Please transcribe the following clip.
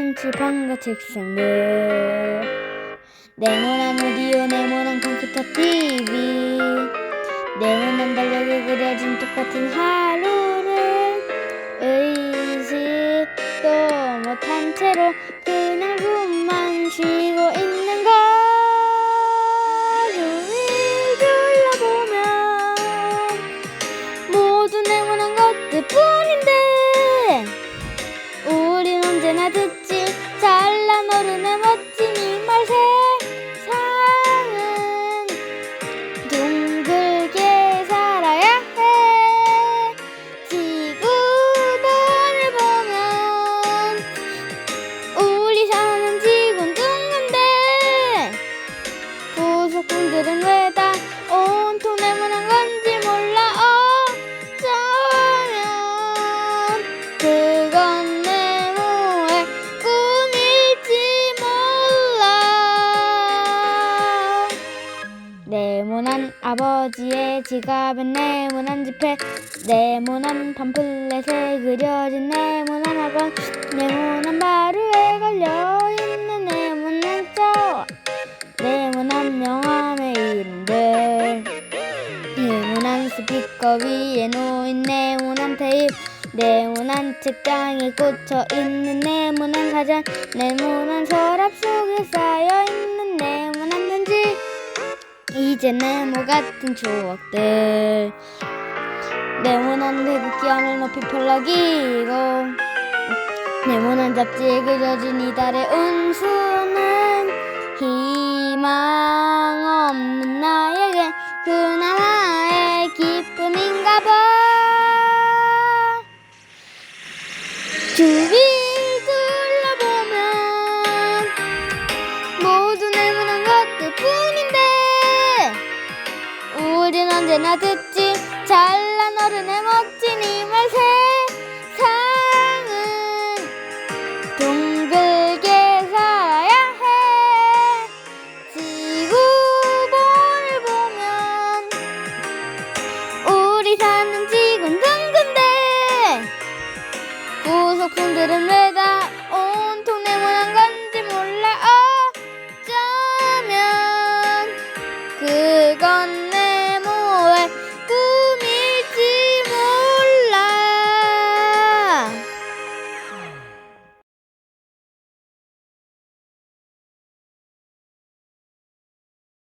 네모난 칠판과 책상들 네모난 오디오 네모난 컴퓨터 TV 네모난 달력에 그려진 똑같은 하루를 의식도 못한 채로 그냥 숨만 쉬 부속품들은 왜 다. 온통 네모난 건지 몰라. 어쩌면 그건 네모의 꿈일지 몰라. 네모난 아버지의 지갑엔 네모난 지폐 네모난 팜플렛에 그려진 네모난 학원 네모난 마루에 걸려있는 위에 놓인 네모난 테이프 네모난 책장에 꽂혀 있는 네모난 사전 네모난 서랍 속에 쌓여 있는 네모난 편지. 이제 네모 같은 추억들. 네모난 하늘 높이 펄럭이고 네모난 잡지에 그려진 이달의 운수는 희망 없는 나에게 그나마 주위를 둘러보면 모두 네모난 것들 뿐인데 우린 언제나 듣지 잘난 어른의 멋진 이 말세 little